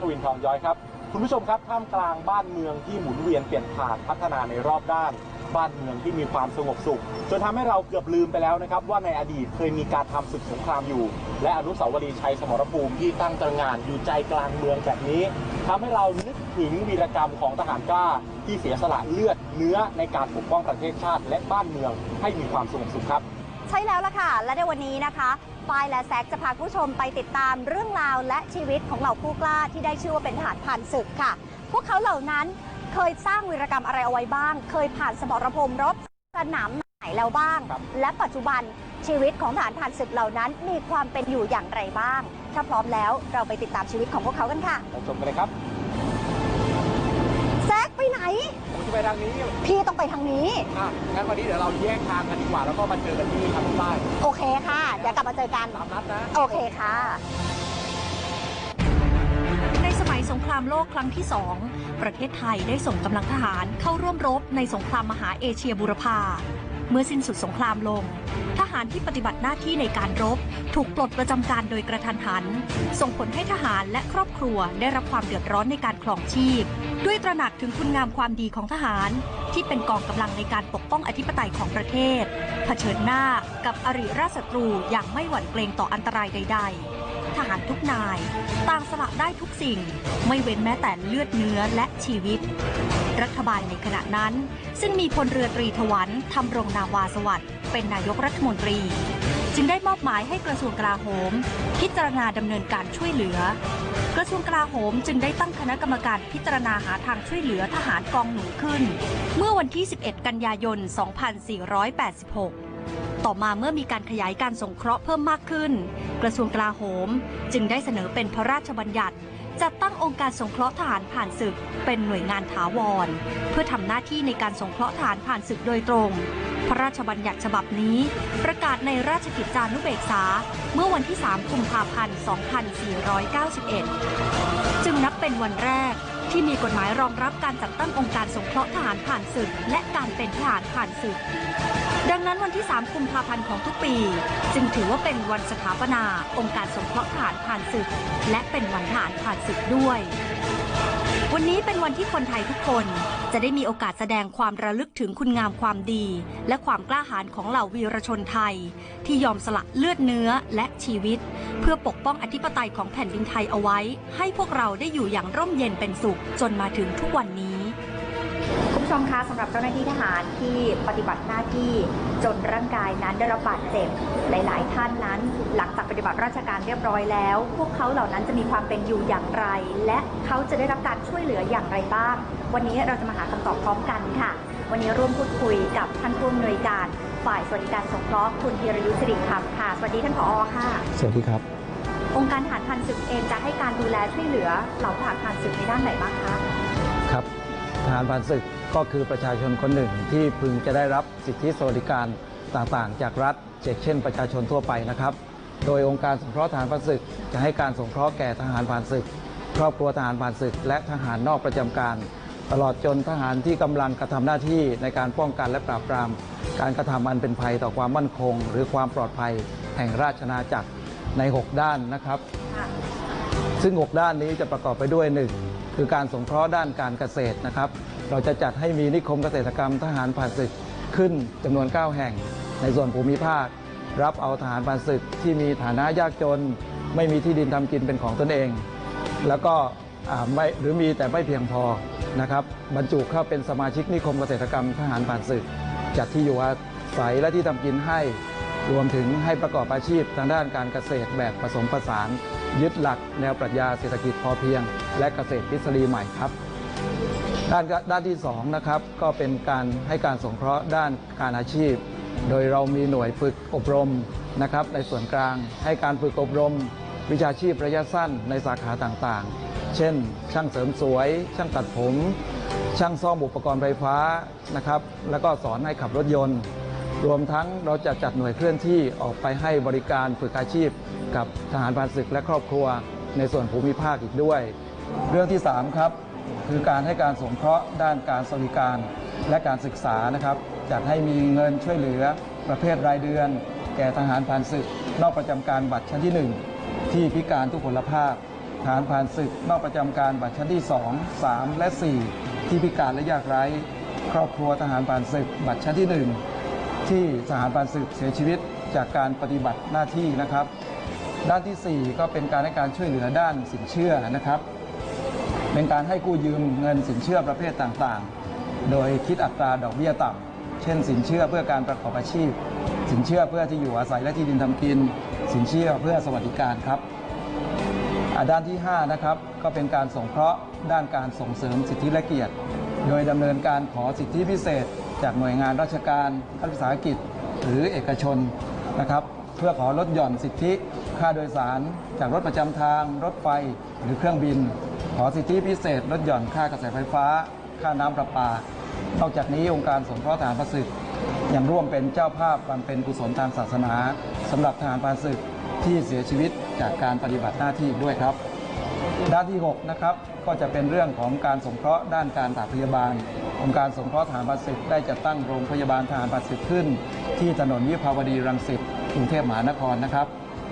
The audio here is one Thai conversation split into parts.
ทวินทองย้อยครับ คุณผู้ชมครับท่ามกลางบ้านเมืองที่หมุนเวียนเปลี่ยนผ่านพัฒนาในรอบด้าน บ้านเมืองที่มีความสงบสุข จนทำให้เราเกือบลืมไปแล้วนะครับ ว่าในอดีตเคยมีการทำศึกสงครามอยู่ และอนุสาวรีย์ชัยสมรภูมิที่ตั้งตระงานอยู่ใจกลางเมืองแบบนี้ทำให้เรานึกถึงวีรกรรมของทหารกล้าที่เสียสละเลือดเนื้อในการปกป้องประเทศชาติ และบ้านเมืองให้มีความสงบสุขครับใช่แล้วล่ะค่ะ และในวันนี้นะคะ ฝ้ายและแซกจะพาคุณผู้ชมไปติดตามเรื่องราวและชีวิตของเหล่าผู้กล้าที่ได้ชื่อว่าเป็นทหารผ่านศึกค่ะ พวกเขาเหล่านั้นเคยสร้างวีรกรรมอะไรเอาไว้บ้าง เคยผ่านสมรภูมิรบสนามไหนแล้วบ้างครับและปัจจุบันชีวิตของทหารผ่านศึกเหล่านั้น มีความเป็นอยู่อย่างไรบ้าง ถ้าพร้อมแล้วเราไปติดตามชีวิตของพวกเขากันค่ะไปชมกันเลยครับ แซกไปไหน ผมจะไปทางนี้พี่ต้องไปทางนี้ อะงั้นวันนี้เดี๋ยวเราแยกทางกันดีกว่าแล้วก็มาเจอกันที่ทางใต้โอเคค่ะ เดี๋ยวกลับมาเจอกัน ตามนัดนะ โอเคค่ะ ในสมัยสงครามโลกครั้งที่สองประเทศไทยได้ส่งกำลังทหารเข้าร่วมรบในสงครามมหาเอเชียบูรพาเมื่อสิ้นสุดสงครามลง ทหารที่ปฏิบัติหน้าที่ในการรบ ถูกปลดประจำการโดยกระทันหัน ส่งผลให้ทหารและครอบครัวได้รับความเดือดร้อนในการครองชีพ ด้วยตระหนักถึงคุณงามความดีของทหาร ที่เป็นกองกำลังในการปกป้องอธิปไตยของประเทศ เผชิญหน้ากับอริราชศัตรูอย่างไม่หวั่นเกรงต่ออันตรายใด ๆ ทหารทุกนาย ต่างสละได้ทุกสิ่ง ไม่เว้นแม้แต่เลือดเนื้อและชีวิต รัฐบาลในขณะนั้น ซึ่งมีพลเรือตรีถวันทำรงนาวาสวัสดิ์เป็นนายกรัฐมนตรี จึงได้มอบหมายให้กระทรวงกลาโหม พิจารณาดำเนินการช่วยเหลือ กระทรวงกลาโหมจึงได้ตั้งคณะกรรมการพิจารณาหาทางช่วยเหลือทหารกองหนุนขึ้น เมื่อวันที่ 11 กันยายน 2486 ต่อมาเมื่อมีการขยายการสงเคราะห์เพิ่มมากขึ้น กระทรวงกลาโหมจึงได้เสนอเป็นพระราชบัญญัติ จัดตั้งองค์การสงเคราะห์ทหารผ่านศึก เป็นหน่วยงานถาวร เพื่อทำหน้าที่ในการสงเคราะห์ทหารผ่านศึกโดยตรง พระราชบัญญัติฉบับนี้ ประกาศในราชกิจจานุเบกษา เมื่อวันที่ 3 กุมภาพันธ์ 2491 จึงนับเป็นวันแรก ที่มีกฎหมายรองรับการจัดตั้งองค์การสงเคราะห์ทหารผ่านศึก และการเป็นทหารผ่านศึก ดังนั้นวันที่ 3 กุมภาพันธ์ของทุกปี จึงถือว่าเป็นวันสถาปนา องค์การสงเคราะห์ทหารผ่านศึก และเป็นวันทหารผ่านศึกด้วย วันนี้เป็นวันที่คนไทยทุกคน จะได้มีโอกาสแสดงความระลึกถึงคุณงามความดี และความกล้าหาญของเหล่าวีรชนไทย ที่ยอมสละเลือดเนื้อและชีวิต เพื่อปกป้องอธิปไตยของแผ่นดินไทยเอาไว้ ให้พวกเราได้อยู่อย่างร่มเย็นเป็นสุขจนมาถึงทุกวันนี้ ผู้ชมคะสำหรับเจ้าหน้าที่ทหารที่ปฏิบัติหน้าที่จนร่างกายนั้นได้รับบาดเจ็บหลาย ๆ ท่านนั้น หลังจากปฏิบัติราชการเรียบร้อยแล้ว พวกเขาเหล่านั้นจะมีความเป็นอยู่อย่างไร และเขาจะได้รับการช่วยเหลืออย่างไรบ้าง วันนี้เราจะมาหาคำตอบพร้อมกันค่ะ วันนี้ร่วมพูดคุยกับท่านผู้อำนวยการ ฝ่ายสวัสดิการสงเคราะห์คุณธีรยุทธสิริคำค่ะสวัสดีท่านผอค่ะ สวัสดีครับ องค์การทหารพันศึกเองจะให้การดูแลช่วยเหลือเหล่าทหารพันศึกในด้านไหนบ้างคะครับทหารผ่านศึก ก็คือประชาชนคนหนึ่งที่พึงจะได้รับสิทธิสวัสดิการต่างๆ จากรัฐเช่น ประชาชนทั่วไปนะครับ โดยองค์การสงเคราะห์ทหารผ่านศึก จะให้การสงเคราะห์แก่ทหารผ่านศึก ครอบครัวทหารผ่านศึก และทหารนอกประจำการ ตลอดจนทหารที่กำลังกระทำหน้าที่ในการป้องกันและปราบปราม การกระทำอันเป็นภัยต่อความมั่นคง หรือความปลอดภัยแห่งราชนาจักรใน 6 ด้านนะครับ ซึ่ง 6 ด้านนี้จะประกอบไปด้วย 1 คือการสงเคราะห์ด้านการเกษตรนะครับ เราจะจัดให้มีนิคมเกษตรกรรมทหารผ่านศึกขึ้นจำนวน 9 แห่ง ในส่วนภูมิภาค รับเอาทหารผ่านศึกที่มีฐานะยากจน ไม่มีที่ดินทำกินเป็นของตนเอง แล้วก็ไม่หรือมีแต่ไม่เพียงพอนะครับบรรจุเข้าเป็นสมาชิกนิคมเกษตรกรรมทหารผ่านศึก จัดที่อยู่อาศัยและที่ทำกินให้รวมถึงให้ประกอบอาชีพทางด้านการเกษตรแบบผสมผสาน ยึดหลักแนวปรัชญาเศรษฐกิจพอเพียง และเกษตรทฤษฎีใหม่ครับ ด้านด้านที่2นะครับก็เป็นการให้การสงเคราะห์ด้านการอาชีพ โดยเรามีหน่วยฝึกอบรมนะครับในส่วนกลาง ให้การฝึกอบรม วิชาชีพระยะสั้นในสาขาต่างๆ เช่น ช่างเสริมสวย ช่างตัดผม ช่างซ่อมอุปกรณ์ไฟฟ้านะครับแล้วก็สอนให้ขับรถยนต์ รวมทั้งเราจะจัดหน่วยเคลื่อนที่ออกไปให้บริการฝึกอาชีพ กับทหารผ่านศึกและครอบครัว ในส่วนภูมิภาคอีกด้วย เรื่องที่ 3 ครับ คือการให้การสงเคราะห์ด้านการสวัสดิการและการศึกษานะครับจัดให้มีเงินช่วยเหลือประเภทรายเดือน แก่ทหารผ่านศึก นอกประจำการบัตรชั้นที่ 1 ที่พิการทุกพลภาพทหารผ่านศึก นอกประจำการบัตรชั้นที่ 2 3 และ 4 ที่พิการและยากไร้ครอบครัวทหารผ่านศึก บัตรชั้นที่ 1 ที่ทหารผ่านศึกเสียชีวิตจากการปฏิบัติหน้าที่นะครับ ด้านทีสี่4 ก็เป็นการให้การช่วยเหลือด้านสินเชื่อนะครับ เป็นการให้กู้ยืมเงินสินเชื่อประเภทต่างๆ โดยคิดอัตราดอกเบี้ยต่ำเช่น สินเชื่อเพื่อการประกอบอาชีพ สินเชื่อเพื่อที่อยู่อาศัยและที่ดินทำกิน สินเชื่อเพื่อสวัสดิการครับด้านที่ 5 นะครับ ก็เป็นการสงเคราะห์ด้านการส่งเสริมสิทธิและเกียรติ โดยดำเนินการขอสิทธิพิเศษ จากหน่วยงานราชการรัฐวิสาหกิจ หรือเอกชนนะครับ เพื่อขอลดหย่อนสิทธิ ค่าโดยสาร จากรถประจำทาง รถไฟ หรือเครื่องบิน ขอสิทธิพิเศษลดหย่อนค่ากระแสไฟฟ้า ค่าน้ำประปา นอกจากนี้องค์การสงเคราะห์ทหารประศึกยังร่วมเป็นเจ้าภาพบำเพ็ญกุศลทางศาสนาสำหรับทหารประศึกที่เสียชีวิตจากการปฏิบัติหน้าที่ด้วยครับ ด้านที่6นะครับก็จะเป็นเรื่องของการสงเคราะห์ด้านการถาพยาบาล องค์การสงเคราะห์ทหารประสิทธิ์ได้จัดตั้งโรงพยาบาลทหารประสิทธิ์ขึ้น ที่ถนนวิภาวดีรังสิตกรุงเทพมหานครนะครับ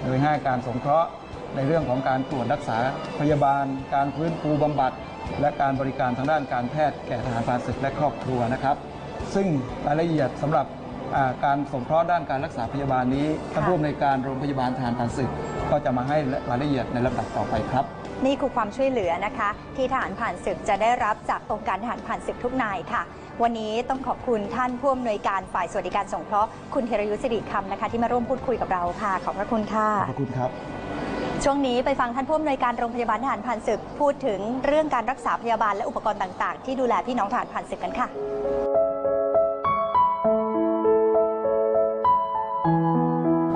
โดยให้การสงเคราะห์ ในเรื่องของการตรวจรักษาพยาบาล การฟื้นฟูบำบัด และการบริการทางด้านการแพทย์แก่ทหารผ่านศึกและครอบครัวนะครับ ซึ่งรายละเอียดสำหรับอ่าการสงเคราะห์ด้านการรักษาพยาบาลนี้ท่านผู้อำนวยการโรงพยาบาลทหารผ่านศึก ก็จะมาให้รายละเอียดในลำดับต่อไปครับนี่คือความช่วยเหลือนะคะ ที่ทหารผ่านศึกจะได้รับจากองค์การทหารผ่านศึกทุกนายค่ะ วันนี้ต้องขอบคุณท่านผู้อำนวยการฝ่ายสวัสดิการสงเคราะห์คุณเทรยุทธสิริคำนะคะ ที่มาร่วมพูดคุยกับเราค่ะ ขอบพระคุณค่ะ ขอบคุณครับ ช่วงนี้ไปฟังท่านผู้อำนวยการโรงพยาบาลทหารผ่านศึก พูดถึงเรื่องการรักษาพยาบาลและอุปกรณ์ต่างๆ ที่ดูแลพี่น้องทหารผ่านศึกกันค่ะ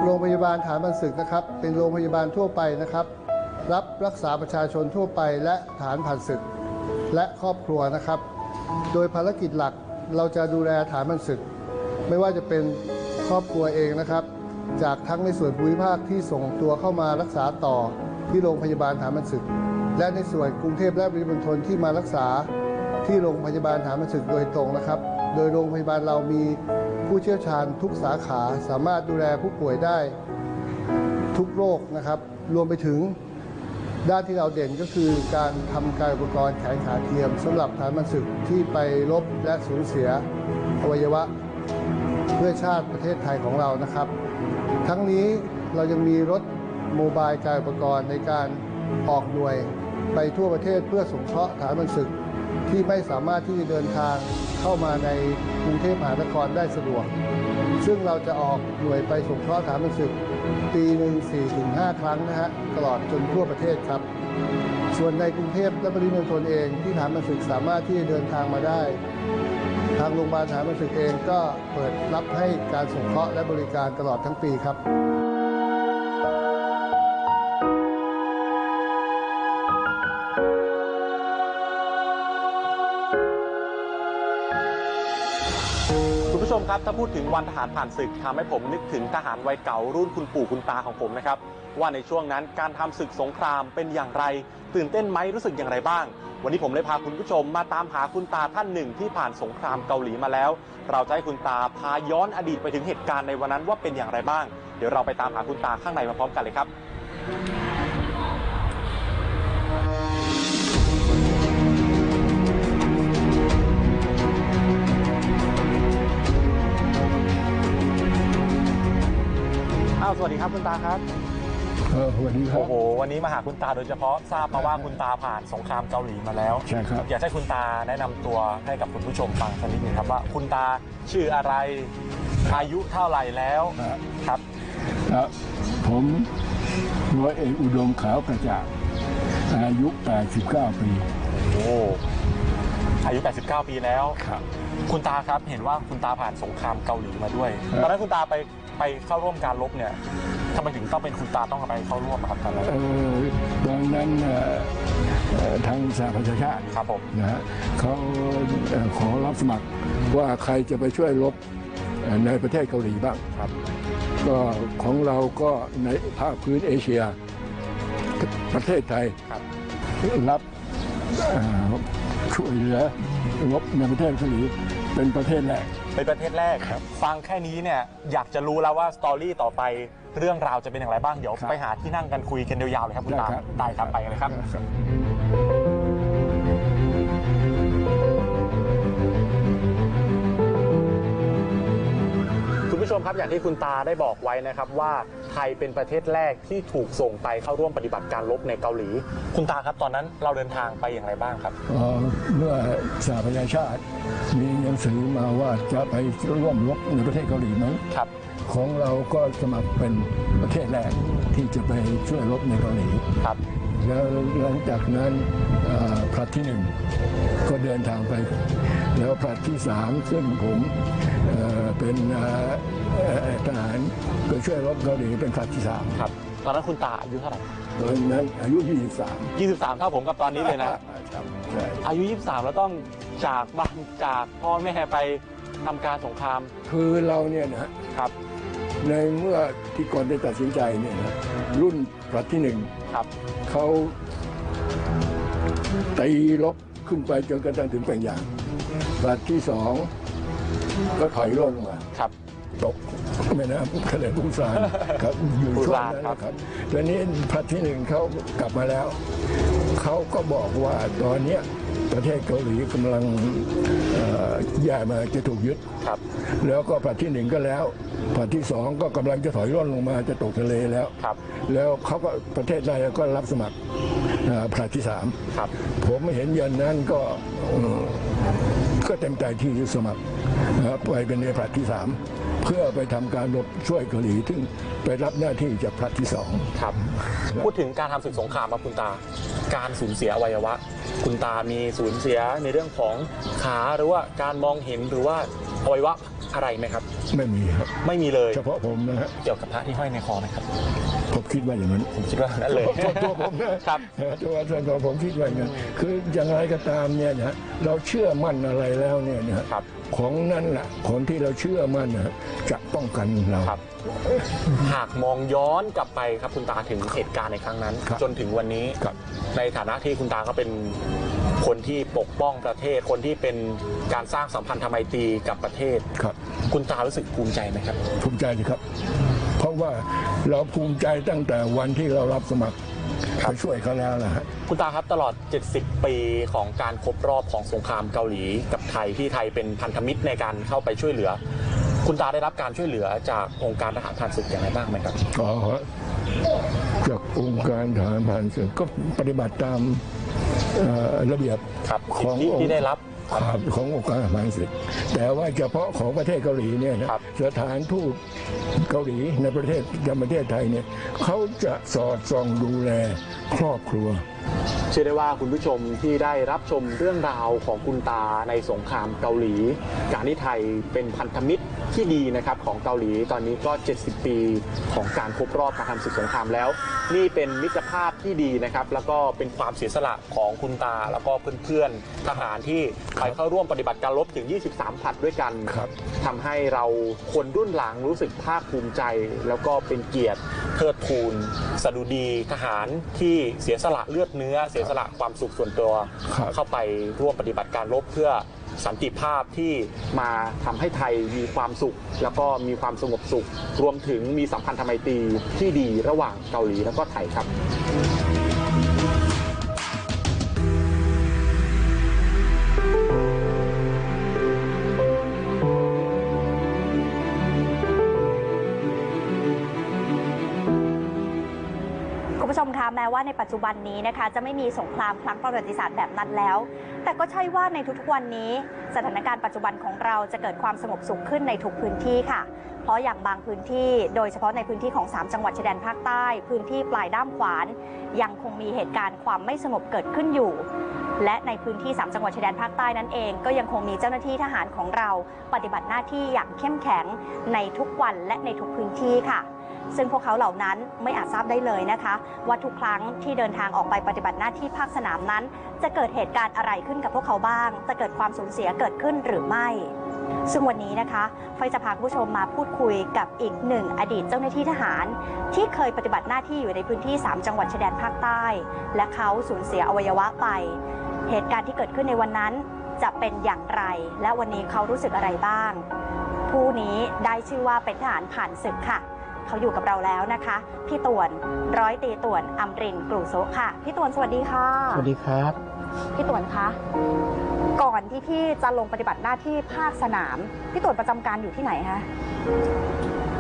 โรงพยาบาลฐานบันศึกนะครับ เป็นโรงพยาบาลทั่วไปนะครับ รับรักษาประชาชนทั่วไปและฐานผ่านศึก และครอบครัวนะครับ โดยภารกิจหลักเราจะดูแลฐานบันศึก ไม่ว่าจะเป็นครอบครัวเองนะครับ จากทั้งในส่วนภูมิภาคที่ส่งตัวเข้ามารักษาต่อที่โรงพยาบาลฐานบันศึก และในส่วนกรุงเทพและปริมณฑลที่มารักษาที่โรงพยาบาลฐานบันศึกโดยตรงนะครับ โดยโรงพยาบาลเรามีผู้เชี่ยวชาญทุกสาขาสามารถดูแลผู้ป่วยได้ทุกโรคนะครับ รวมไปถึงด้านที่เราเด่นก็คือการทำการอุปกรณ์แขนขาเทียมสำหรับฐานมันศึกที่ไปรบและสูญเสียอวัยวะเพื่อชาติประเทศไทยของเรานะครับ ทั้งนี้เรายังมีรถโมบายการอุปกรณ์ในการออกหน่วยไปทั่วประเทศเพื่อสงเคราะห์ฐานมันศึก ที่ไม่สามารถที่จะเดินทางเข้ามาในกรุงเทพมหานครได้สะดวก ซึ่งเราจะออกหน่วยไปสงเคราะห์ฐานมันศึก ปีหนึ่ง4ถึง5ครั้งนะฮะตลอดจนทั่วประเทศครับ ส่วนในกรุงเทพและปริมณฑลเองที่ฐานมันศึกสามารถที่จะเดินทางมาได้ ทางโรงพยาบาลฐานศึกเองก็เปิดรับให้การสงเคราะห์และบริการตลอดทั้งปีครับคุณผู้ชมครับถ้าพูดถึงวันทหารผ่านศึกทำให้ผมนึกถึงทหารวัยเก่ารุ่นคุณปู่คุณตาของผมนะครับว่าในช่วงนั้นการทำศึกสงครามเป็นอย่างไร ตื่นเต้นไหมรู้สึกอย่างไรบ้าง วันนี้ผมเลยพาคุณผู้ชมมาตามหาคุณตาท่านหนึ่งที่ผ่านสงครามเกาหลีมาแล้ว เราจะให้คุณตาพาย้อนอดีตไปถึงเหตุการณ์ในวันนั้นว่าเป็นอย่างไรบ้าง เดี๋ยวเราไปตามหาคุณตาข้างในมาพร้อมกันเลยครับ อ้าว สวัสดีครับคุณตาครับ เออสวัสดีครับ โอ้โห วันนี้มาหาคุณตาโดยเฉพาะทราบมาว่าคุณตาผ่านสงครามเกาหลีมาแล้วใช่ครับ อยากให้คุณตาแนะนำตัวให้กับคุณผู้ชมฟังสักนิดหนึงครับว่าคุณตาชื่ออะไร อายุเท่าไหร่แล้วครับ ครับ ครับ ผมร้อยเอกอุดมขาวกระจ่างอายุ 89 ปี โอ้อายุ 89 ปีแล้ว ครับ คุณตาครับเห็นว่าคุณตาผ่านสงครามเกาหลีมาด้วย ครับ ตอนนั้นคุณตาไปไปเข้าร่วมการรบเนี่ย ทำไมถึงต้องเป็นคุณตาต้องไปเข้าร่วมอะครับตอนนั้น เออตอนนั้นเอ่อเอ่อทางสหประชาชาติครับผม นะฮะเขาเอ่อขอรับสมัครว่าใครจะไปช่วยรบเอ่อในประเทศเกาหลีบ้าง ครับ ก็ของเราก็ในภาคพื้นเอเชีย ประเทศไทยครับ รับเอ่อช่วยเหลือรบในประเทศเกาหลีเป็นประเทศแรก เป็นประเทศแรกครับ ฟังแค่นี้เนี่ยอยากจะรู้แล้วว่าสตอรี่ต่อไป เรื่องราวจะเป็นอย่างไรบ้างเดี๋ยวครับไปหาที่นั่งกันคุยกันยาวๆเลยครับคุณตาได้ครับได้ครับไปกันเลยครับครับคุณผู้ชมครับอย่างที่คุณตาได้บอกไว้นะครับว่าไทยเป็นประเทศแรกที่ถูกส่งไปเข้าร่วมปฏิบัติการรบในเกาหลี คุณตาครับตอนนั้นเราเดินทางไปอย่างไรบ้างครับเอ่อเมื่อสหประชาชาติมีหนังสือมาว่าจะไปร่วมรบในประเทศเกาหลีไหมครับ ของเราก็สมัครเป็นประเทศแรกที่จะไปช่วยรบในเกาหลีครับ แล้วหลังจากนั้นเอ่อผลัดที่หนึ่งก็เดินทางไป แล้วผลัดที่สามซึ่งผมเอ่อเป็นเอ่อเอ่อทหารไปช่วยรบเกาหลีเป็นผลัดที่สามครับตอนนั้นคุณตาอายุเท่าไหร่ตอนนั้นอายุ 23 23 เท่าผมกับตอนนี้เลยนะครับใช่อายุ 23 แล้วต้องจากบ้านจากพ่อแม่ไปทำการสงคราม คือเราเนี่ยนะครับ ในเมื่อที่ก่อนได้ตัดสินใจเนี่ยนะรุ่นผลัดที่หนึ่งครับ เขาตีลบขึ้นไปจนกระทั่งถึงแปลงยางผลัดที่สองก็ถอยลงมาครับตกแม่น้ำทะเลพุซานครับอยู่ช่วงนั้นนะครับตอนนี้พระที่หนึ่งเขากลับมาแล้ว เขาก็บอกว่าตอนเนี้ย ประเทศเกาหลีกำลังเอ่อแย่มาจะถูกยึดครับ แล้วก็ผลัดที่หนึ่งก็แล้วผลัดที่สองก็กำลังจะถอยร่นลงมาจะตกทะเลแล้วครับ แล้วเขาก็ประเทศไทยก็รับสมัครเอ่อผลัดที่สามครับ ผมเห็นยันนั้นก็เอ่อก็เต็มใจที่จะสมัครนะครับไปเป็นในผลัดที่สาม เพื่อไปทำการรบช่วยเกาหลีซึ่งไปรับหน้าที่จากผลัดที่สองครับ พูดถึงการทำศึกสงครามครับคุณตา การสูญเสียอวัยวะ คุณตามีสูญเสียในเรื่องของขาหรือว่าการมองเห็นหรือว่าอวัยวะอะไรไหมครับ ไม่มีครับ ไม่มีเลย เฉพาะผมนะฮะเกี่ยวกับพระที่ห้อยในคอไหมครับ ผมคิดว่าอย่างนั้น ผมคิดว่านั่นเลย ตัวตัวผมนะครับ ตัวส่วนตัวผมคิดว่าอย่างนั้นคืออย่างไรก็ตามเนี่ยนะเราเชื่อมั่นอะไรแล้วเนี่ยนะครับ ของนั้นแหละคนที่เราเชื่อมั่นนะจะป้องกันเรา ครับ หากมองย้อนกลับไปครับคุณตาถึงเหตุการณ์ในครั้งนั้น ครับจนถึงวันนี้ ครับ ในฐานะที่คุณตาก็เป็น คนที่ปกป้องประเทศ คนที่เป็นการสร้างสัมพันธไมตรีกับประเทศ ครับ คุณตารู้สึกภูมิใจไหมครับ ภูมิใจสิครับ เพราะว่าเราภูมิใจตั้งแต่วันที่เรารับสมัครครับไปช่วยเขาแล้วนะฮะ คุณตาครับตลอด 70 ปีของการครบรอบของสงครามเกาหลีกับไทยที่ไทยเป็นพันธมิตรในการเข้าไปช่วยเหลือ คุณตาได้รับการช่วยเหลือจากองค์การทหารผ่านศึกอย่างไรบ้างไหมครับอ๋อจากองค์การทหารผ่านศึกก็ปฏิบัติตามเอ่อ ระเบียบครับของที่องค์ที่ได้รับครับขององค์การทหารผ่านศึกแต่ว่าเฉพาะของประเทศเกาหลีเนี่ยนะครับสถานทูตเกาหลีในประเทศในประเทศไทยเนี่ยเขาจะสอดส่องดูแลครอบครัว เชื่อได้ว่าคุณผู้ชมที่ได้รับชมเรื่องราวของคุณตาในสงครามเกาหลี การที่ไทยเป็นพันธมิตร ที่ดีนะครับของเกาหลีตอนนี้ก็ 70 ปีของการครบรอบการทำศึกสงครามแล้ว นี่เป็นมิตรภาพที่ดีนะครับแล้วก็เป็นความเสียสละของคุณตา แล้วก็เพื่อนๆทหารที่ไปเข้าร่วมปฏิบัติการรบถึง 23ผลัดด้วยกันครับทำให้เราคนรุ่นหลังรู้สึกภาคภูมิใจ แล้วก็เป็นเกียรติเทิดทูนสดุดีทหารที่เสียสละเลือดเนื้อ เสียสละความสุขส่วนตัวครับเข้าไปร่วมปฏิบัติการรบเพื่อ สันติภาพที่มาทำให้ไทยมีความสุข แล้วก็มีความสงบสุข รวมถึงมีสัมพันธไมตรีที่ดีระหว่างเกาหลีแล้วก็ไทยครับ แม้ว่าในปัจจุบันนี้นะคะ จะไม่มีสงครามครั้งประวัติศาสตร์แบบนั้นแล้ว แต่ก็ใช่ว่าในทุกๆวันนี้ สถานการณ์ปัจจุบันของเราจะเกิดความสงบสุขขึ้นในทุกพื้นที่ค่ะ เพราะอย่างบางพื้นที่โดยเฉพาะในพื้นที่ของ 3 จังหวัดชายแดนภาคใต้ พื้นที่ปลายด้ามขวาน ยังคงมีเหตุการณ์ความไม่สงบเกิดขึ้นอยู่ และในพื้นที่ 3 จังหวัดชายแดนภาคใต้นั้นเอง ก็ยังคงมีเจ้าหน้าที่ทหารของเรา ปฏิบัติหน้าที่อย่างเข้มแข็งในทุกวันและในทุกพื้นที่ค่ะ ซึ่งพวกเขาเหล่านั้นไม่อาจทราบได้เลยนะคะว่าทุกครั้งที่เดินทางออกไปปฏิบัติหน้าที่ภาคสนามนั้น จะเกิดเหตุการณ์อะไรขึ้นกับพวกเขาบ้าง จะเกิดความสูญเสียเกิดขึ้นหรือไม่ ซึ่งวันนี้นะคะไฟจะพาคุณผู้ชมมาพูดคุยกับอีกหนึ่งอดีตเจ้าหน้าที่ทหาร ที่เคยปฏิบัติหน้าที่อยู่ในพื้นที่ 3 จังหวัดชายแดนภาคใต้ และเขาสูญเสียอวัยวะไป เหตุการณ์ที่เกิดขึ้นในวันนั้นจะเป็นอย่างไร และวันนี้เขารู้สึกอะไรบ้าง ผู้นี้ได้ชื่อว่าเป็นทหารผ่านศึกค่ะ เขาอยู่กับเราแล้วนะคะ พี่ต่วนร้อยตีต่วนอมรินทร์กลุ่โซะค่ะ พี่ต่วนสวัสดีค่ะ สวัสดีครับ พี่ต่วนคะ ก่อนที่พี่จะลงปฏิบัติหน้าที่ภาคสนาม พี่ต่วนประจำการอยู่ที่ไหนคะ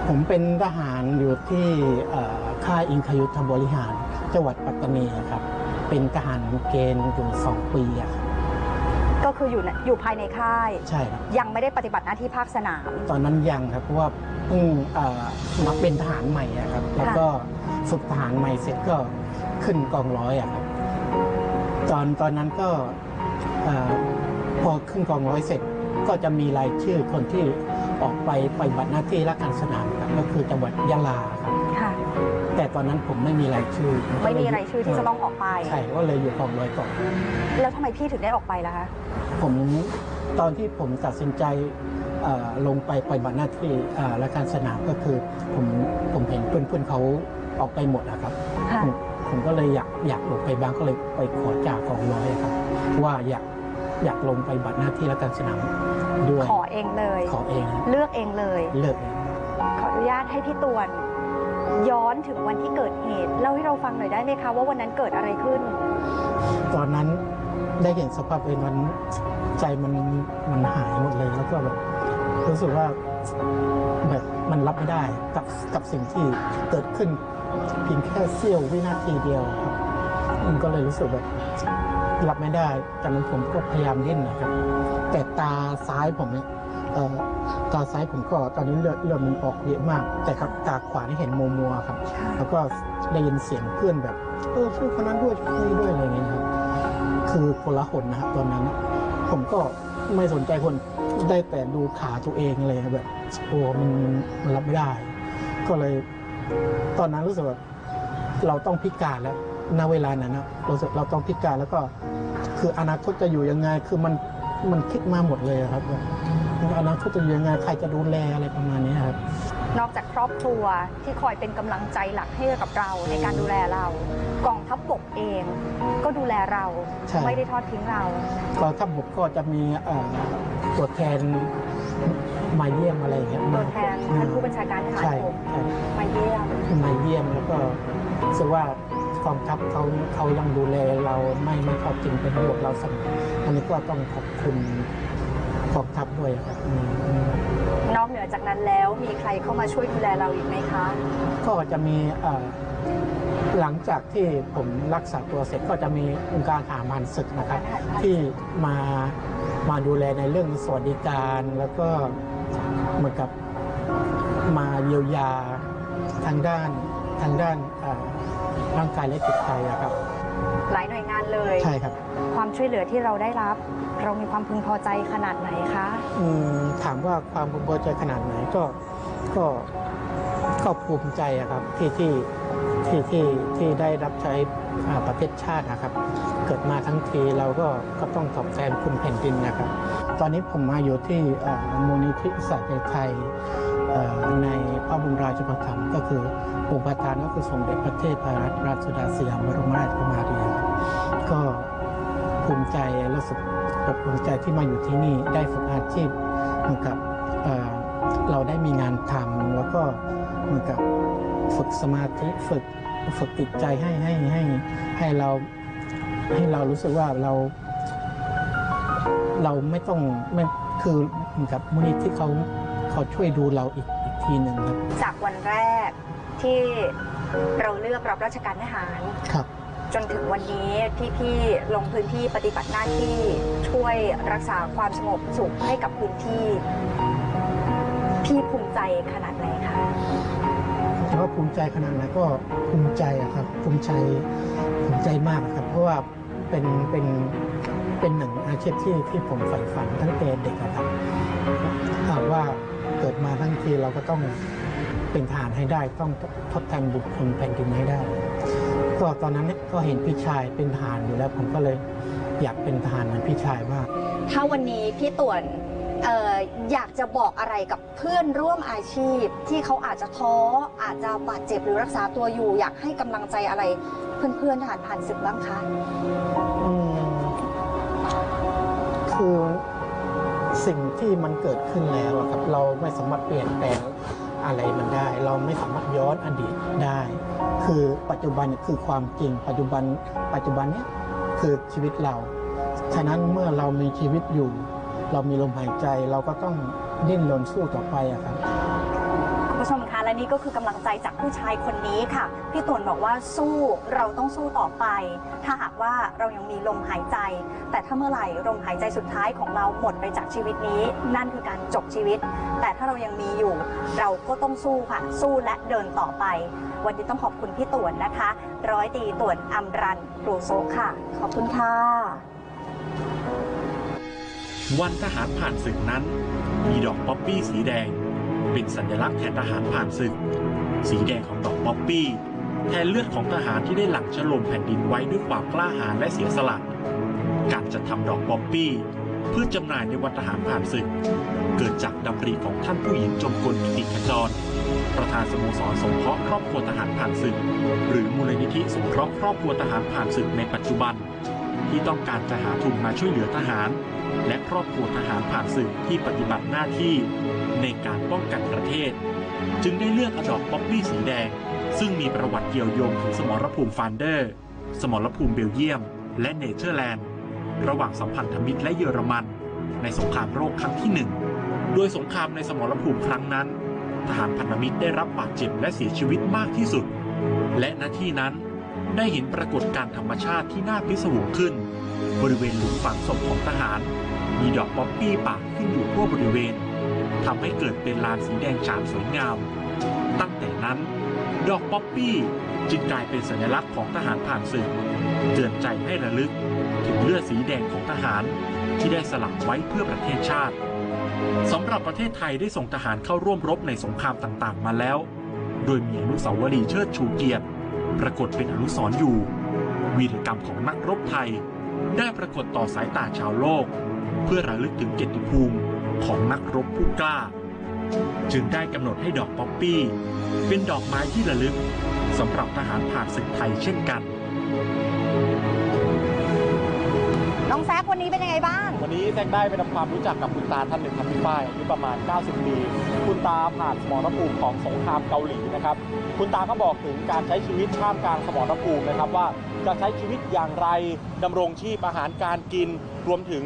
ผมเป็นทหารอยู่ที่เอ่อค่ายอิงคยุทธบริหาร จังหวัดปัตตานีครับ เป็นทหารเกณฑ์อยู่สองปีอะครับ ก็คืออยู่ในอยู่ภายในค่าย ใช่ครับยังไม่ได้ปฏิบัติหน้าที่ภาคสนาม ตอนนั้นยังครับเพราะว่าเพิ่งเอ่อมาเป็นทหารใหม่อะครับ แล้วก็ฝึกทหารใหม่เสร็จก็ขึ้นกองร้อยอะครับตอนตอนนั้นก็เอ่อพอขึ้นกองร้อยเสร็จ ก็จะมีรายชื่อคนที่ออกไปปฏิบัติหน้าที่รักการสนามครับก็คือจังหวัดยะลาครับค่ะ แต่ตอนนั้นผมไม่มีรายชื่อไม่มีรายชื่อที่จะต้องออกไป ใช่ก็เลยอยู่กองร้อยก่อนแล้วทำไมพี่ถึงได้ออกไปล่ะคะผมตอนที่ผมตัดสินใจเอ่อลงไปปฏิบัติหน้าที่เอ่อและการสนามก็คือผมผมเห็นเพื่อนๆเขาออกไปหมดนะครับค่ะผมผมก็เลยอยากอยากลงไปบ้างก็เลยไปขอจากกองร้อยอะครับ ว่าอยากอยากลงไปปฏิบัติหน้าที่และการสนามด้วยขอเองเลย ขอเอง เลือกเองเลย เลิกเองขออนุญาตให้พี่ตวน ย้อนถึงวันที่เกิดเหตุเล่าให้เราฟังหน่อยได้ไหมคะว่าวันนั้นเกิดอะไรขึ้น ตอนนั้นได้เห็นสภาพเป็นวันใจมันมันหายหมดเลยแล้วก็แบบรู้สึกว่าแบบมันรับไม่ได้กับกับสิ่งที่เกิดขึ้นเพียงแค่เสี้ยววินาทีเดียวครับมันก็เลยรู้สึกแบบรับไม่ได้ตอนนั้นผมก็พยายามดิ้นนะครับ แต่ตาซ้ายผมเนี่ย ตาซ้ายผมก็ตอนนี้เลือดเลือดมันออกเยอะมาก แต่ครับตาขวานี่เห็นมัวมัวๆครับ แล้วก็ได้ยินเสียงเพื่อนแบบเออช่วยคนนั้นด้วยช่วยคนนี้ด้วยอะไรอย่างเงี้ยครับ คือคนละหนนะครับตอนนั้น ผมก็ไม่สนใจคนได้แต่ดูขาตัวเองเลยแบบโอ้มันมันรับไม่ได้ ก็เลย ตอนนั้นรู้สึกแบบเราต้องพิการแล้วณเวลานั้นนะเราสึกเราต้องพิการแล้วก็ คืออนาคตจะอยู่ยังไงคือมันมันคิดมาหมดเลยครับ ว่าอนาคตจะอยู่ยังไงใครจะดูแลอะไรประมาณนี้ครับ นอกจากครอบครัวที่คอยเป็นกำลังใจหลักให้กับเราในการดูแลเรา กองทัพบกเองก็ดูแลเราใช่ ไม่ได้ทอดทิ้งเรากองทัพบกก็จะมีเอ่อตัวแทนมาเยี่ยมอะไรอย่างเงี้ยตัวแทนท่านผู้บัญชาการทหารใช่บกใช่มาเยี่ยม มาเยี่ยมแล้วก็รู้สึกว่ากองทัพเขาเขายังดูแลเราไม่ไม่ทอดทิ้งเป็นห่วงเราเสมออันนี้ก็ต้องขอบคุณกองทัพ ด้วยครับอืมอืมนอกเหนือจากนั้นแล้วมีใครเข้ามาช่วยดูแลเราอีกไหมคะก็จะมีเอ่อหลังจากที่ผมรักษาตัวเสร็จก็จะมีองค์การทหารผ่านศึกนะครับ ที่มามาดูแลในเรื่องสวัสดิการแล้วก็เหมือนกับมาเยียวยาทางด้านทางด้านเอ่อร่างกายและจิตใจอะครับหลายหน่วยงานเลยใช่ครับ ความช่วยเหลือที่เราได้รับ เรามีความพึงพอใจขนาดไหนคะอืมถามว่าความภูมิใจขนาดไหนก็ก็ก็ภูมิใจอะครับที่ที่ที่ที่ที่ได้รับใช้ประเทศชาตินะครับ เกิดมาทั้งทีเราก็ก็ต้องตอบแทนคุณแผ่นดินนะครับ ตอนนี้ผมมาอยู่ที่มูลนิธิสายไทยในพระบรมราชูปถัมภ์ก็คือองค์ประธานก็คือสมเด็จพระเทพรัตนราชสุดาสยามบรมราชกุมารีก็ ภูมิใจรู้สึกอบอุ่นใจที่มาอยู่ที่นี่ได้ฝึกอาชีพเหมือนกับเอ่อเราได้มีงานทำแล้วก็เหมือนกับฝึกสมาธิฝึกฝึกจิตใจให้ให้ให้ให้เราให้เรารู้สึกว่าเราเราไม่ต้องไม่คือเหมือนกับมูลนิธิเขาเขาช่วยดูเราอีกอีกทีหนึ่งครับจากวันแรกที่เราเลือกรับราชการทหารครับ จนถึงวันนี้ที่พี่ลงพื้นที่ปฏิบัติหน้าที่ช่วยรักษาความสงบสุขให้กับพื้นที่ พี่ภูมิใจขนาดไหนคะแต่ว่าภูมิใจขนาดไหนก็ภูมิใจอะครับภูมิใจภูมิใจมากครับ เพราะว่าเป็นเป็นเป็นหนึ่งอาชีพที่ที่ผมใฝ่ฝันตั้งแต่เด็กครับหากว่าเกิดมาทั้งทีเราก็ต้องเป็นทหารให้ได้ต้องทดแทนบุญคุณแผ่นดินให้ได้ ก็ตอนนั้นเนี่ยก็เห็นพี่ชายเป็นทหารอยู่แล้วผมก็เลยอยากเป็นทหารเหมือนพี่ชายมากถ้าวันนี้พี่ต่วนเอ่ออยากจะบอกอะไรกับเพื่อนร่วมอาชีพ ที่เขาอาจจะท้ออาจจะบาดเจ็บหรือรักษาตัวอยู่ อยากให้กำลังใจอะไรเพื่อนๆทหารผ่านศึกบ้างคะอืมคคือสิ่งที่มันเกิดขึ้นแล้วอะครับเราไม่สามารถเปลี่ยนแปลงอะไรมันได้ เราไม่สามารถย้อนอดีตได้ คือปัจจุบันคือความจริง ปัจจุบันปัจจุบันเนี้ยคือชีวิตเรา ฉะนั้นเมื่อเรามีชีวิตอยู่ เรามีลมหายใจเราก็ต้องดิ้นรนสู้ต่อไปอะครับ ผู้ชมคะและนี่ก็คือกำลังใจจากผู้ชายคนนี้ค่ะ พี่ตุ่นบอกว่าสู้เราต้องสู้ต่อไป ถ้าหากว่าเรายังมีลมหายใจ แต่ถ้าเมื่อไหร่ลมหายใจสุดท้ายของเราหมดไปจากชีวิตนี้ นั่นคือการจบชีวิต แต่ถ้าเรายังมีอยู่ เราก็ต้องสู้ค่ะ สู้และเดินต่อไป วันนี้ต้องขอบคุณพี่ตุ่นนะคะ ร้อยตีตุ่นอัมรันครูโซค่ะ ขอบคุณค่ะวันทหารผ่านศึกนั้น มีดอกป๊อปปี้สีแดง เป็นสัญลักษณ์แทนทหารผ่านศึก สีแดงของดอกป๊อปปี้ แทนเลือดของทหารที่ได้หลั่งฉลมแผ่นดินไว้ด้วยความกล้าหาญและเสียสละ การจัดทำดอกป๊อปปี้เพื่อจำหน่ายในวันทหารผ่านศึก เกิดจากดำริของท่านผู้หญิงจงกลกิติขจร ประธานสโมสรสงเคราะห์ครอบครัวทหารผ่านศึก หรือมูลนิธิสงเคราะห์ครอบครัวทหารผ่านศึกในปัจจุบัน ที่ต้องการจะหาทุนมาช่วยเหลือทหาร และครอบครัวทหารผ่านศึกที่ปฏิบัติหน้าที่ ในการป้องกันประเทศ จึงได้เลือกอดอกป๊อปปี้สีแดง ซึ่งมีประวัติเกี่ยวโยงถึงสมรภูมิฟานเดอร์ สมรภูมิเบลเยียม และเนเธอร์แลนด์ ระหว่างสัมพันธมิตรและเยอรมัน ในสงครามโลกครั้งที่หนึ่งโดยสงครามในสมรภูมิครั้งนั้น ทหารพันธมิตรได้รับบาดเจ็บและเสียชีวิตมากที่สุด และณที่นั้นได้เห็นปรากฏการธรรมชาติที่น่าพิศวงขึ้น บริเวณหลุมฝังศพของทหาร มีดอกป๊อปปี้ปากขึ้นอยู่ทั่วบริเวณ ทำให้เกิดเป็นลานสีแดงฉานสวยงาม ตั้งแต่นั้น ดอกป๊อปปี้จึงกลายเป็นสัญลักษณ์ของทหารผ่านศึกเตือนใจให้ระลึก ถึงเลือดสีแดงของทหารที่ได้สลักไว้เพื่อประเทศชาติสำหรับประเทศไทยได้ส่งทหารเข้าร่วมรบในสงครามต่างๆ มาแล้ว โดยมีอนุสาวรีย์เชิดชูเกียรติ ปรากฏเป็นอนุสรณ์อยู่ วีรกรรมของนักรบไทย ได้ปรากฏต่อสายตาชาวโลก เพื่อระลึกถึงเกียรติภูมิ ของนักรบผู้กล้า จึงได้กำหนดให้ดอกป๊อปปี้ เป็นดอกไม้ที่ระลึกสำหรับทหารผ่านศึกไทยเช่นกัน น้องแซควันนี้เป็นยังไงบ้าง วันนี้แซกได้ไปทำความรู้จักกับคุณตาท่านหนึ่งครับพี่ฝ้ายอายุประมาณ 90 ปี คุณตาผ่านสมรภูมิของสงครามเกาหลีนะครับ คุณตาก็บอกถึงการใช้ชีวิตท่ามกลางสมรภูมินะครับว่าจะใช้ชีวิตอย่างไรดำรงชีพอาหารการกินรวมถึง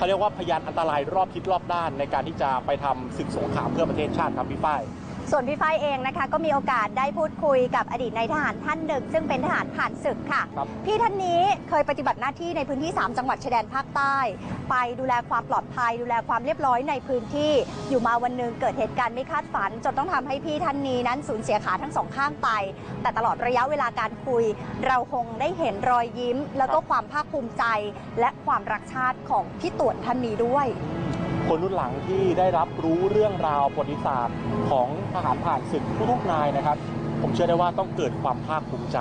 เขาเรียกว่าพยานอันตรายรอบทิศรอบด้านในการที่จะไปทำศึกสงครามเพื่อประเทศชาติครับพี่ป้าย ส่วนพี่ฝ้ายเองนะคะก็มีโอกาสได้พูดคุยกับอดีตนายทหารท่านหนึ่งซึ่งเป็นทหารผ่านศึกค่ะ ครับ พี่ท่านนี้เคยปฏิบัติหน้าที่ในพื้นที่ 3 จังหวัดชายแดนภาคใต้ ไปดูแลความปลอดภัย ดูแลความเรียบร้อยในพื้นที่ อยู่มาวันหนึ่งเกิดเหตุการณ์ไม่คาดฝัน จนต้องทำให้พี่ท่านนี้นั้นสูญเสียขาทั้งสองข้างไป แต่ตลอดระยะเวลาการคุย เราคงได้เห็นรอยยิ้ม แล้วก็ความภาคภูมิใจ และความรักชาติของพี่ต่วนท่านนี้ด้วย คนรุ่นหลังที่ได้รับรู้เรื่องราวประวัติศาสตร์ของทหารผ่านศึกทุกๆนายนะครับ ผมเชื่อได้ว่าต้องเกิดความภาคภูมิใจ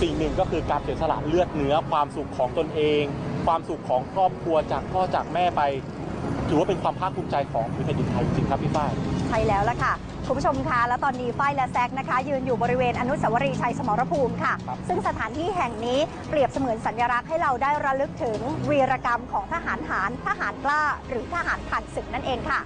สิ่งหนึ่งก็คือการเสียสละเลือดเนื้อความสุขของตนเอง ความสุขของครอบครัวจากพ่อจากแม่ไป ถือว่าเป็นความภาคภูมิใจของพื้นแผ่นดินไทยจริงๆครับพี่ฝ้ายใช่แล้วล่ะค่ะคุณผู้ชมคะแล้วตอนนี้ฝ้ายและแซกนะคะ ยืนอยู่บริเวณอนุสาวรีย์ชัยสมรภูมิค่ะครับซึ่งสถานที่แห่งนี้เปรียบเสมือนสัญลักษณ์ให้เราได้ระลึกถึงวีรกรรมของทหารหารทหารกล้า หรือทหารผ่านศึกนั่นเองค่ะ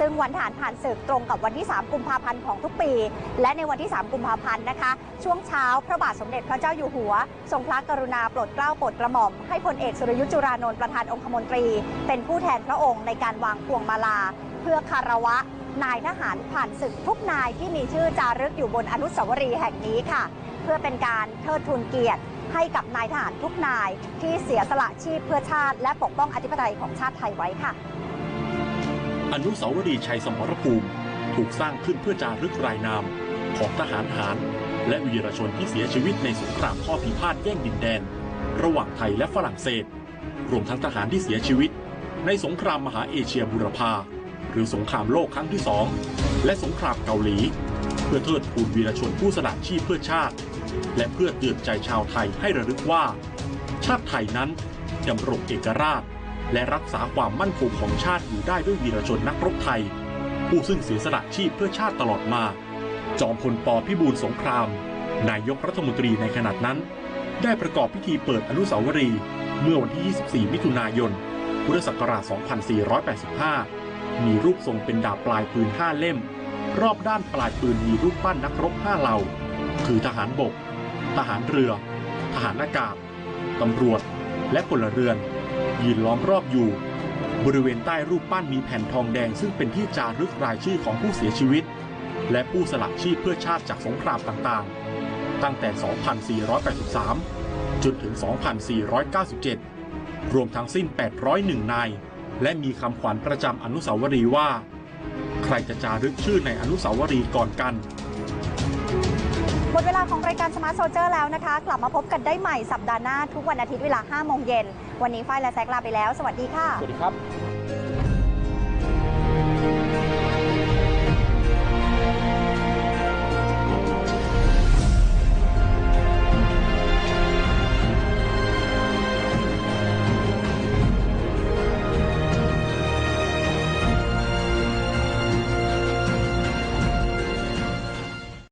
ซึ่งวันทหารผ่านศึกตรงกับวันที่ 3 กุมภาพันธ์ของทุกปี และในวันที่ 3 กุมภาพันธ์นะคะ ช่วงเช้าพระบาทสมเด็จพระเจ้าอยู่หัว ทรงพระกรุณาโปรดเกล้าโปรดกระหม่อมให้พลเอกสุรยุทธ์จุรานนท์ประธานองคมนตรี เป็นผู้แทนพระองค์ในการวางพวงมาลา เพื่อคารวะนายทหารผ่านศึกทุกนายที่มีชื่อจารึกอยู่บนอนุสาวรีย์แห่งนี้ค่ะ เพื่อเป็นการเทิดทูนเกียรติให้กับนายทหารทุกนายที่เสียสละชีพเพื่อชาติ และปกป้องอธิปไตยของชาติไทยไว้ค่ะ อนุสาวรีย์ชัยสมรภูมิ ถูกสร้างขึ้นเพื่อจารึกรายนาม ของทหารหาร และวีรชนที่เสียชีวิตในสงครามข้อพิพาทแย่งดินแดน ระหว่างไทยและฝรั่งเศส รวมทั้งทหารที่เสียชีวิต ในสงครามมหาเอเชียบูรพาหรือสงครามโลกครั้งที่สองและสงครามเกาหลี เพื่อเทิดทูนวีรชนผู้สละชีพเพื่อชาติ และเพื่อเตือนใจชาวไทยให้ระลึกว่า ชาติไทยนั้นดำรงเอกราช และรักษาความมั่นคงของชาติอยู่ได้ด้วยวีรชนนักรบไทย ผู้ซึ่งเสียสละชีพเพื่อชาติตลอดมา จอมพลปพิบูลสงคราม นายกรัฐมนตรีในขณะนั้น ได้ประกอบพิธีเปิดอนุสาวรีย์เมื่อวันที่ 24 มิถุนายน พุพุทธศักราช 2485 มีรูปทรงเป็นดาบปลายปืน 5 เล่ม รอบด้านปลายปืนมีรูปปั้นนักรบ 5 เหล่า คือทหารบก ทหารเรือ ทหารอากาศ ตำรวจ และพลเรือน ยืนล้อมรอบอยู่ บริเวณใต้รูปปั้นมีแผ่นทองแดงซึ่งเป็นที่จารึกรายชื่อของผู้เสียชีวิต และผู้สละชีพเพื่อชาติจากสงครามต่างๆ ตั้งแต่ 2483 จนถึง 2497 รวมทั้งสิ้น 801 นาย และมีคำขวัญประจำอนุสาวรีย์ว่า ใครจะจารึกชื่อในอนุสาวรีย์ก่อนกันหมดเวลาของรายการสมาร์ทโซเจอร์แล้วนะคะ กลับมาพบกันได้ใหม่สัปดาห์หน้าทุกวันอาทิตย์เวลา 5 โมงเย็น วันนี้ฝ้ายและแซกลาไปแล้ว สวัสดีค่ะ สวัสดีครับ